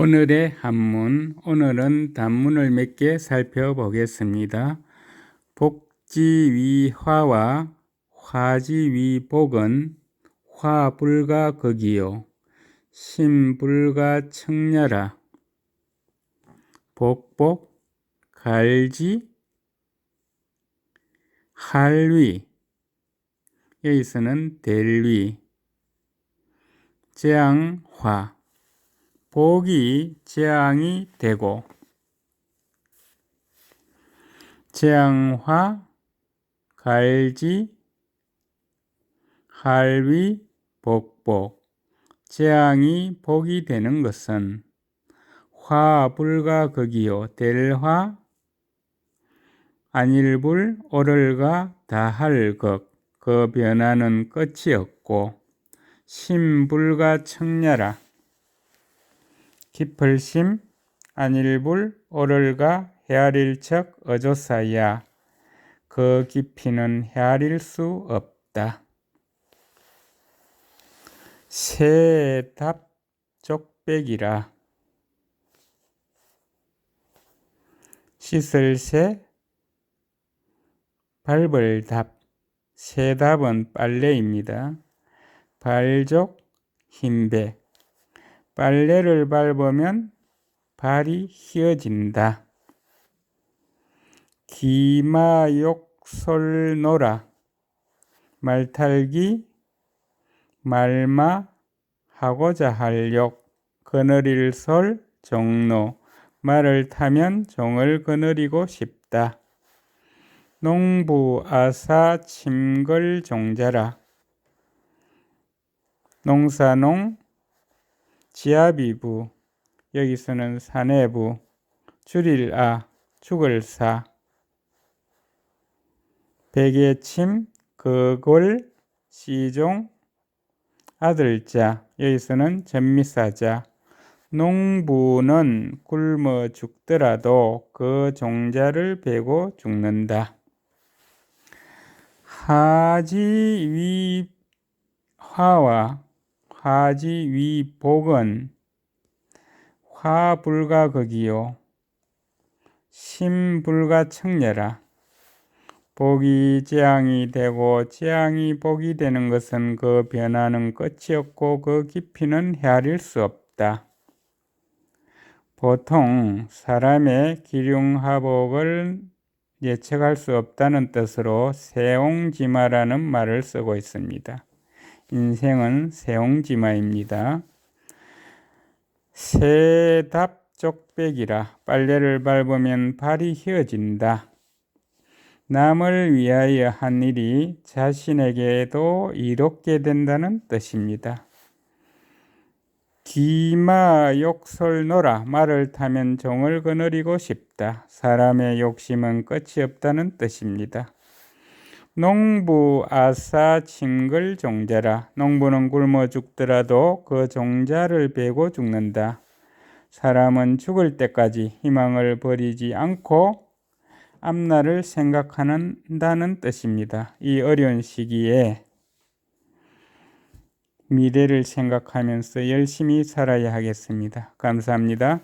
오늘의 한문, 오늘은 단문을 몇 개 살펴보겠습니다. 복지위화와 화지위복은 화불가극이요. 신불가청냐라. 복복, 갈지, 할위. 여기서는 델위. 재앙화. 복이 재앙이 되고 재앙화 갈지 할위 복복 재앙이 복이 되는 것은 화불가 극이요 델화 안일불 오를가 다할 극 그 변화는 끝이 없고 신불가 청냐라 깊을심 안일불 오를가 헤아릴 척 어조사야 그 깊이는 헤아릴 수 없다. 새답 쪽백이라 씻을 새 밟을 답 새답은 빨래입니다. 발족 흰배 빨래를 밟으면 발이 휘어진다. 기마욕설노라 말탈기 말마 하고자 할욕 거느릴 솔 종로 말을 타면 종을 거느리고 싶다. 농부 아사 침걸 종자라 농사농 지하비부 여기서는 사내부 줄일 아 죽을 사 백예침 그골 시종 아들자 여기서는 전미사자 농부는 굶어 죽더라도 그 종자를 베고 죽는다. 하지위화와 화지위복은 화불가극이요 심불가청녀라 복이 재앙이 되고 재앙이 복이 되는 것은 그 변화는 끝이 없고 그 깊이는 헤아릴 수 없다. 보통 사람의 기륭하복을 예측할 수 없다는 뜻으로 세옹지마라는 말을 쓰고 있습니다. 인생은 세옹지마입니다. 새답쪽백이라 빨래를 밟으면 발이 휘어진다. 남을 위하여 한 일이 자신에게도 이롭게 된다는 뜻입니다. 기마 욕설노라 말을 타면 종을 거느리고 싶다. 사람의 욕심은 끝이 없다는 뜻입니다. 농부 아사 칭글 종자라 농부는 굶어 죽더라도 그 종자를 베고 죽는다. 사람은 죽을 때까지 희망을 버리지 않고 앞날을 생각한다는 뜻입니다. 이 어려운 시기에 미래를 생각하면서 열심히 살아야 하겠습니다. 감사합니다.